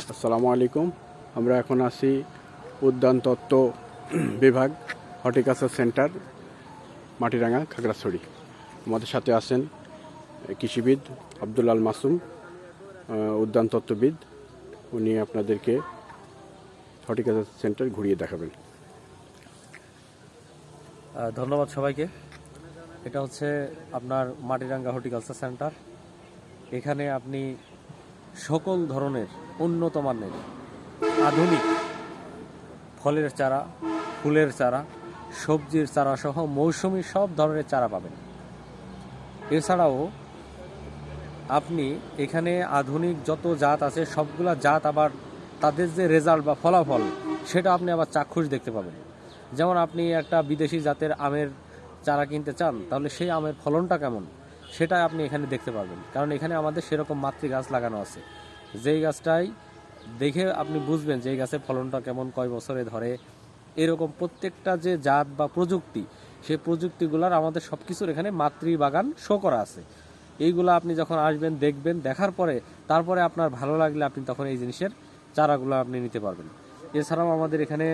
আসসালামু আলাইকুম। আমরা এখন আছি উদ্যান তত্ত্ব বিভাগ হর্টিকালচার সেন্টার মাটিরাঙ্গা খাগড়াছড়ি। আমাদের সাথে আছেন কৃষিবিদ আব্দুল আল মাসুম আহ, উদ্যান তত্ত্ববিদ। উনি আপনাদেরকে হর্টিকালচার সেন্টার ঘুরিয়ে দেখাবেন। ধন্যবাদ সবাইকে। এটা হচ্ছে আপনার মাটিরাঙ্গা হর্টিকালচার সেন্টার। এখানে আপনি সকল ধরনের উন্নত মানের আধুনিক ফলের চারা, ফুলের চারা, সবজির চারা সহ মৌসুমি সব ধরনের চারা পাবেন। এছাড়াও আপনি এখানে আধুনিক যত জাত আছে, সবগুলা জাত আবার তাদের যে রেজাল্ট বা ফলাফল, সেটা আপনি আবার চাক্ষুষ দেখতে পাবেন। যেমন আপনি একটা বিদেশি জাতের আমের চারা কিনতে চান, তাহলে সেই আমের ফলনটা কেমন সেটা আপনি এখানে দেখতে পাবেন কারণ এখানে আমাদের সেরকম মাতৃ গাছ লাগানো আছে। যেই গাছটাই দেখে আপনি বুঝবেন যে এই গাছের ফলনটা কেমন কয় বছরে ধরে। এরকম প্রত্যেকটা যে জাত বা প্রযুক্তি, সেই প্রযুক্তিগুলার আমাদের সব কিছুর এখানে মাতৃ বাগান শো করা আছে। এইগুলো আপনি যখন আসবেন, দেখবেন, দেখার পরে, তারপরে আপনার ভালো লাগলে আপনি তখন এই জিনিসের চারাগুলো আপনি নিতে পারবেন। এছাড়াও আমাদের এখানে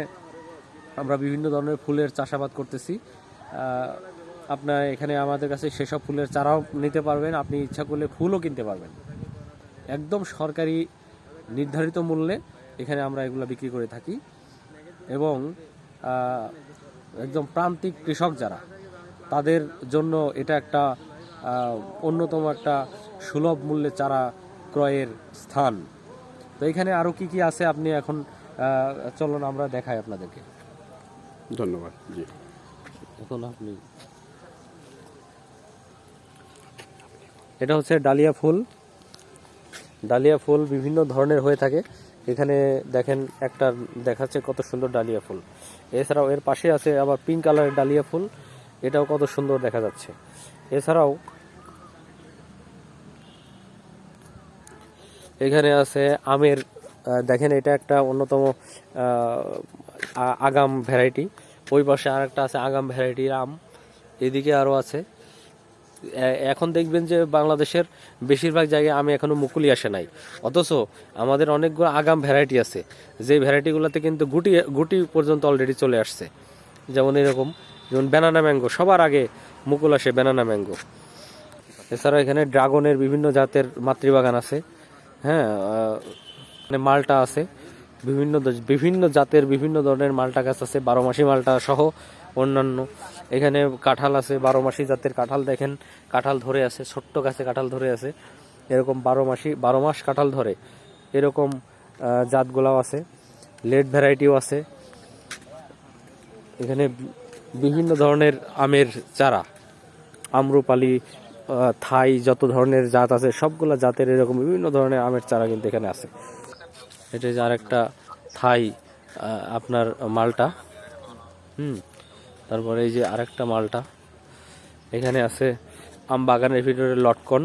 আমরা বিভিন্ন ধরনের ফুলের চাষাবাদ করতেছি। আপনার এখানে আমাদের কাছে সেসব ফুলের চারাও নিতে পারবেন। আপনি ইচ্ছা করলে ফুলও কিনতে পারবেন। একদম সরকারি নির্ধারিত মূল্যে এখানে আমরা এগুলো বিক্রি করে থাকি। এবং একদম প্রান্তিক কৃষক যারা তাদের জন্য এটা একটা অন্যতম একটা সুলভ মূল্যে চারা ক্রয়ের স্থান। তো এখানে আরও কি কি আছে আপনি এখন চলুন আমরা দেখাই আপনাদেরকে। ধন্যবাদ জি। এখন আপনি এটা হচ্ছে ডালিয়া ফুল। ডালিয়া ফুল বিভিন্ন ধরনের হয়ে থাকে। এখানে দেখেন একটা দেখাচ্ছে কত সুন্দর ডালিয়া ফুল। এছাড়াও এর পাশে আছে আবার পিঙ্ক কালারের ডালিয়া ফুল। এটাও কত সুন্দর দেখা যাচ্ছে। এছাড়াও এখানে আছে আমের দেখেন এটা একটা অন্যতম আগাম ভ্যারাইটি ওই পাশে আর একটা আছে আগাম ভ্যারাইটির আম। এদিকে আরও আছে। এখন দেখবেন যে বাংলাদেশের বেশিরভাগ জায়গায় আমি এখনও মুকুলি আসে নাই। অথচ আমাদের অনেকগুলো আগাম ভ্যারাইটি আছে। যে ভ্যারাইটিগুলোতে কিন্তু গুটি গুটি পর্যন্ত অলরেডি চলে আসছে। যেমন এরকম, যেমন ব্যানানা ম্যাঙ্গো সবার আগে মুকুল আসে ব্যানানা ম্যাঙ্গো এছাড়া এখানে ড্রাগনের বিভিন্ন জাতের মাতৃবাগান আছে। হ্যাঁ মানে মালটা আছে। বিভিন্ন বিভিন্ন জাতের বিভিন্ন ধরনের মালটা গাছ আছে, বারো মাসি মালটা সহ অন্যান্য। এখানে কাঁঠাল আছে, বারো মাসি জাতের কাঁঠাল দেখেন, কাঁঠাল ধরে আছে, ছোট্ট গাছে কাঁঠাল ধরে আছে। এরকম বারো মাসি, বারো মাস কাঁঠাল ধরে। এরকম জাতগুলাও আছে, লেট ভ্যারাইটিও আছে। এখানে বিভিন্ন ধরনের আমের চারা, আম্রপালি থাই, যত ধরনের জাত আছে, সবগুলা জাতের এরকম বিভিন্ন ধরনের আমের চারা কিন্তু এখানে আছে। এটা যে আরেকটা থাই আপনার মালটা, হুম তারপরে এই যে আরেকটা মালটা। এখানে আছে আম বাগানের ভিতরে লটকন।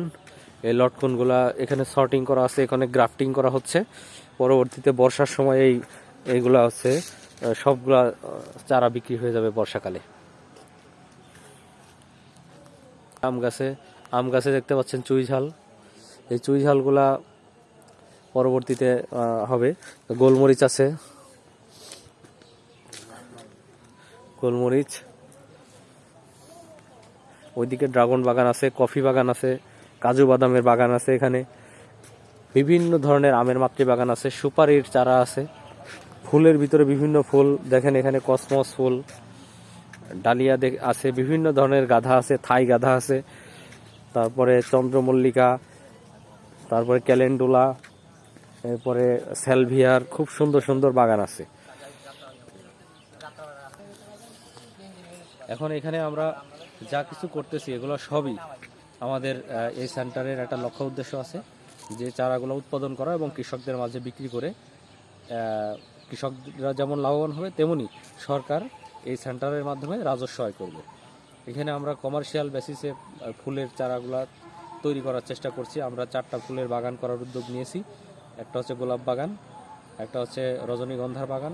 এই লটকনগুলা এখানে সর্টিং করা আছে এখানে গ্রাফটিং করা হচ্ছে। পরবর্তীতে বর্ষার সময় এই এইগুলা আহ, সবগুলা চারা বিক্রি হয়ে যাবে বর্ষাকালে। আম গাছে আম গাছে দেখতে পাচ্ছেন চুই ঝাল। এই চুই ঝালগুলা পরবর্তীতে হবে। গোলমরিচ আছে। গোলমরিচ। ওইদিকে ড্রাগন বাগান আছে, কফি বাগান আছে, কাজু বাদামের বাগান আছে এখানে। বিভিন্ন ধরনের আমের মাতৃ বাগান আছে, সুপারির চারা আছে। ফুলের ভিতরে বিভিন্ন ফুল, দেখেন এখানে কসমস ফুল, ডালিয়া আছে, বিভিন্ন ধরনের গাধা আছে, থাই গাধা আছে। তারপরে চন্দ্রমল্লিকা, তারপরে ক্যালেন্ডুলা, এরপরে সেলভিয়ার, খুব সুন্দর সুন্দর বাগান আছে। এখন এখানে আমরা যা কিছু করতেছি, এগুলো সবই আমাদের এই সেন্টারের একটা লক্ষ্য উদ্দেশ্য আছে যে চারাগুলো উৎপাদন করা এবং কৃষকদের মাঝে বিক্রি করে কৃষকরা যেমন লাভবান হবে, তেমনি সরকার এই সেন্টারের মাধ্যমে রাজস্ব আয় করবে। এখানে আমরা কমার্শিয়াল বেসিসে ফুলের চারাগুলা তৈরি করার চেষ্টা করছি। আমরা চারটা ফুলের বাগান করার উদ্যোগ নিয়েছি। একটা হচ্ছে গোলাপ বাগান, একটা হচ্ছে রজনীগন্ধার বাগান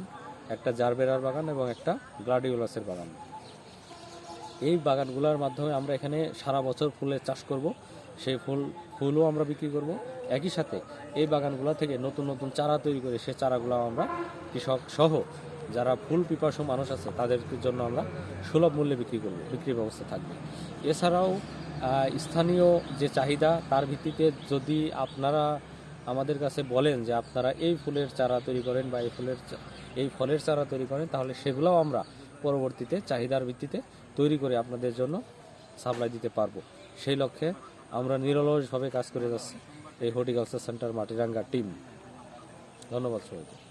একটা জারবেরার বাগান এবং একটা গ্লাডিওলাসের বাগান। এই বাগানগুলোর মাধ্যমে আমরা এখানে সারা বছর ফুলের চাষ করব। সেই ফুল, ফুলও আমরা বিক্রি করব। একই সাথে এই বাগানগুলো থেকে নতুন নতুন চারা তৈরি করে সে চারাগুলো আমরা কৃষক সহ যারা ফুল পিপাসু মানুষ আছে তাদের জন্য আমরা সুলভ মূল্যে বিক্রি করব, বিক্রির ব্যবস্থা থাকবে। এছাড়াও স্থানীয় যে চাহিদা তার ভিত্তিতে যদি আপনারা আমাদের কাছে বলেন যে আপনারা এই ফুলের চারা তৈরি করেন বা এই ফুলের এই ফলের চারা তৈরি করেন, তাহলে সেগুলোও আমরা পরবর্তীতে চাহিদার ভিত্তিতে তৈরি করে আপনাদের জন্য সাপ্লাই দিতে পারব। সেই লক্ষ্যে আমরা নিরলসভাবে কাজ করে যাচ্ছি এই হর্টিকালচার সেন্টার মাটিরাঙ্গা টিম। ধন্যবাদ সবাইকে।